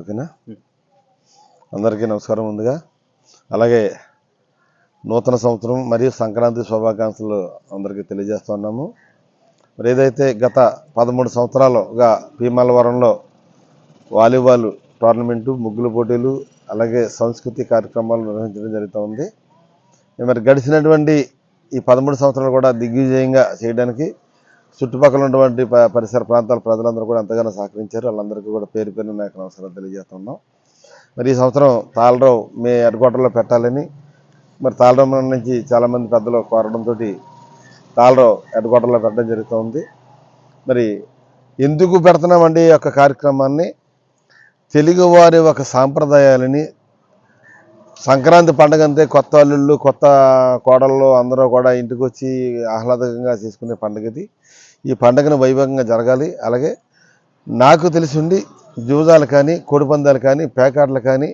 ఓకేనా? అందరికీ నమస్కారం ముందుగా. అలాగే నూతన సంవత్సరం మరియు సంక్రాంతి శుభాకాంక్షలు అందరికీ తెలియజేస్తున్నాము మరి ఏదైతే గత పదమూడు సంవత్సరాలుగా భీమలవరంలో వాలీబాల్ టోర్నమెంటు ముగ్గులు పోటీలు అలాగే సంస్కృతి కార్యక్రమాలు నిర్వహించడం జరుగుతూ ఉంది. మరి గడిచినటువంటి ఈ పదమూడు సంవత్సరాలు కూడా దిగ్విజయంగా చేయడానికి చుట్టుపక్కల ఉన్నటువంటి ప- పరిసర ప్రాంతాల ప్రజలందరూ కూడా ఎంతగానో సహకరించారు. వాళ్ళందరికీ కూడా పేరు పేరు నాకు నమస్కారం తెలియజేస్తున్నాం. మరి ఈ సంవత్సరం తాళరావు మీ హెడ్ క్వార్టర్లో పెట్టాలని మరి తాళరావు నుంచి చాలామంది పెద్దలు కోరడంతో తాళరావు హెడ్ క్వార్టర్లో పెట్టడం జరుగుతుంది. మరి ఎందుకు పెడుతున్నామండి ఈ యొక్క కార్యక్రమాన్ని? తెలుగువారి ఒక సాంప్రదాయాలని సంక్రాంతి పండుగ అంతే కొత్త అల్లుళ్ళు కొత్త కోడళ్ళు అందరూ కూడా ఇంటికి వచ్చి ఆహ్లాదకంగా చేసుకునే పండుగది. ఈ పండుగను వైభవంగా జరగాలి. అలాగే నాకు తెలిసి ఉండి జూజాలు కానీ కోడిపందాలు కానీ పేకాటలు కానీ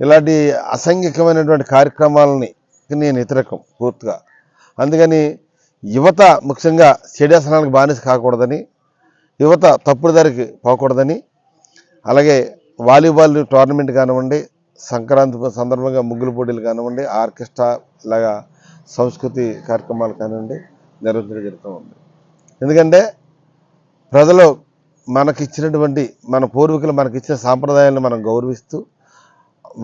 ఇలాంటి అసంఘికమైనటువంటి కార్యక్రమాలని నేను వ్యతిరేకం పూర్తిగా. అందుకని యువత ముఖ్యంగా చెడేసనాలకు బానిస కాకూడదని యువత తప్పుడు దారికి పోకూడదని అలాగే వాలీబాల్ టోర్నమెంట్ కానివ్వండి సంక్రాంతి సందర్భంగా ముగ్గులు పోటీలు కానివ్వండి ఆర్కెస్ట్రా ఇలాగా సంస్కృతి కార్యక్రమాలు కానివ్వండి నిర్వహించడం జరుగుతూ ఉంది. ఎందుకంటే ప్రజలు మనకిచ్చినటువంటి మన పూర్వీకులు మనకిచ్చిన సాంప్రదాయాలను మనం గౌరవిస్తూ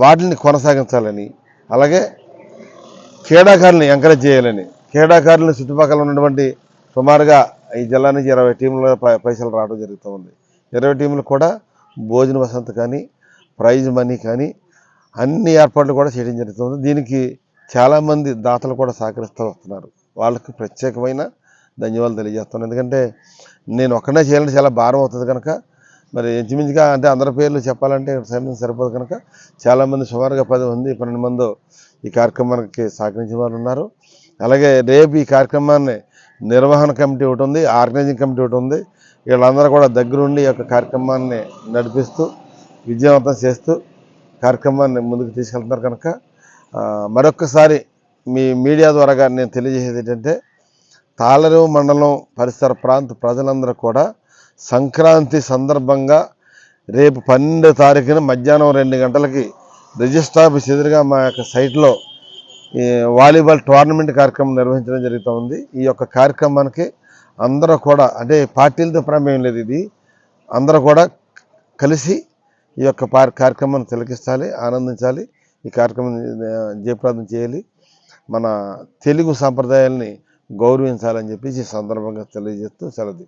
వాటిని కొనసాగించాలని అలాగే క్రీడాకారులను ఎంకరేజ్ చేయాలని. క్రీడాకారులు చుట్టుపక్కల ఉన్నటువంటి సుమారుగా ఈ జిల్లా నుంచి ఇరవై టీంల పైసలు రావడం జరుగుతూ ఉంది. ఇరవై టీంలు కూడా భోజన వసంత కానీ ప్రైజ్ మనీ కానీ అన్ని ఏర్పాట్లు కూడా చేయడం జరుగుతుంది దీనికి చాలామంది దాతలు కూడా సహకరిస్తూ వస్తున్నారు. వాళ్ళకి ప్రత్యేకమైన ధన్యవాదాలు తెలియజేస్తున్నాను. ఎందుకంటే నేను ఒక్కనే చేయాలంటే చాలా భారం అవుతుంది కనుక మరి ఇంచుమించుగా అంటే అందరి పేర్లు చెప్పాలంటే సమయం సరిపోదు కనుక చాలామంది సుమారుగా పది మంది పన్నెండు మంది ఈ కార్యక్రమానికి సహకరించిన వారు ఉన్నారు. అలాగే రేపు ఈ కార్యక్రమాన్ని నిర్వహణ కమిటీ ఒకటి ఉంది ఆర్గనైజింగ్ కమిటీ ఒకటి ఉంది. వీళ్ళందరూ కూడా దగ్గరుండి ఈ యొక్క కార్యక్రమాన్ని నడిపిస్తూ విజయవంతం చేస్తూ కార్యక్రమాన్ని ముందుకు తీసుకెళ్తున్నారు కనుక మరొక్కసారి మీ మీడియా ద్వారాగా నేను తెలియజేసేది ఏంటంటే తాళరేవు మండలం పరిసర ప్రాంత ప్రజలందరూ కూడా సంక్రాంతి సందర్భంగా రేపు పన్నెండో తారీఖున మధ్యాహ్నం రెండు గంటలకి రిజిస్టర్ ఆఫీస్ ఎదురుగా మా యొక్క సైట్లో ఈ వాలీబాల్ టోర్నమెంట్ కార్యక్రమం నిర్వహించడం జరుగుతూ ఉంది ఈ యొక్క కార్యక్రమానికి అందరూ కూడా అంటే పార్టీలతో ప్రమేయం లేదు ఇది. అందరూ కూడా కలిసి ఈ యొక్క కార్యక్రమాన్ని తిలకిస్తాలి ఆనందించాలి. ఈ కార్యక్రమం జయప్రదం చేయాలి. మన తెలుగు సాంప్రదాయాల్ని గౌరవించాలని చెప్పేసి సందర్భంగా తెలియజేస్తూ సెలవు